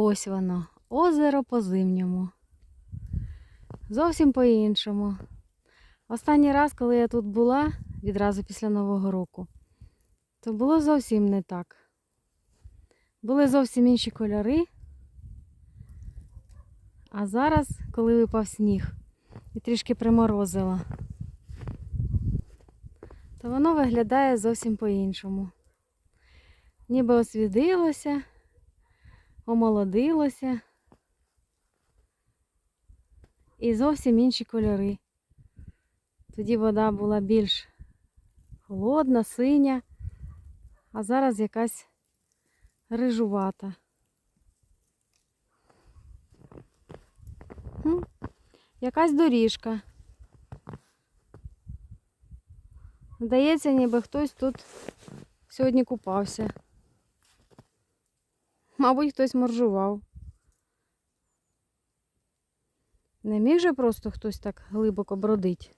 Ось воно, озеро по-зимньому. Зовсім по-іншому. Останній раз, коли я тут була, відразу після Нового року, то було зовсім не так. Були зовсім інші кольори. А зараз, коли випав сніг і трішки приморозило, то воно виглядає зовсім по-іншому. Ніби освідилося, омолодилося. І зовсім інші кольори. Тоді вода була більш холодна, синя, а зараз якась рижувата. Хм, Якась доріжка. Здається, ніби хтось тут сьогодні купався. Мабуть, хтось моржував. Не міг же просто хтось так глибоко бродить.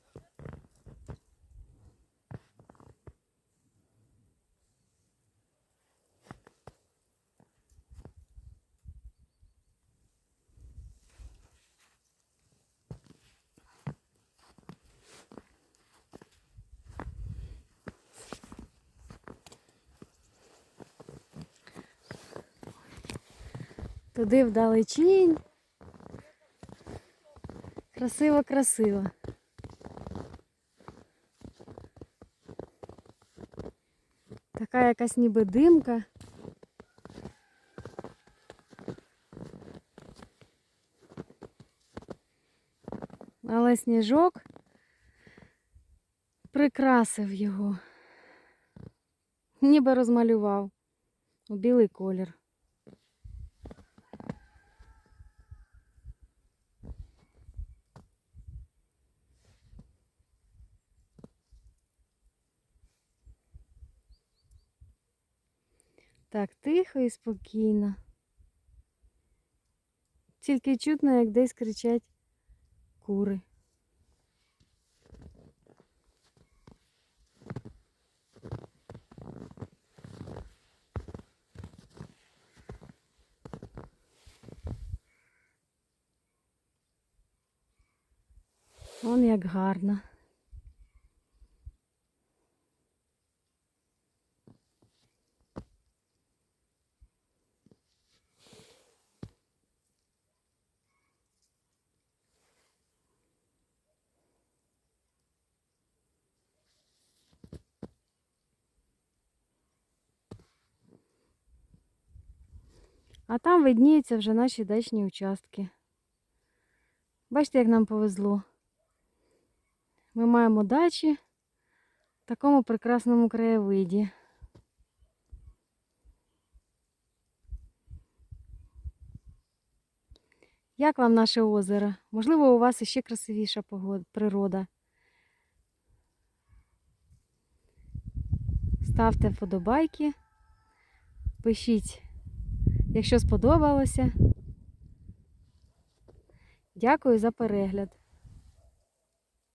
Туди вдалечінь. Красиво, красиво. Така якась ніби димка. Але сніжок прикрасив його. Ніби розмалював у білий колір. Так, тихо і спокійно. Тільки чутно, як десь кричать кури. Вон як гарно. А там видніються вже наші дачні участки. Бачите, як нам повезло. Ми маємо дачі в такому прекрасному краєвиді. Як вам наше озеро? Можливо, у вас іще красивіша природа. Ставте вподобайки, пишіть, якщо сподобалося. Дякую за перегляд.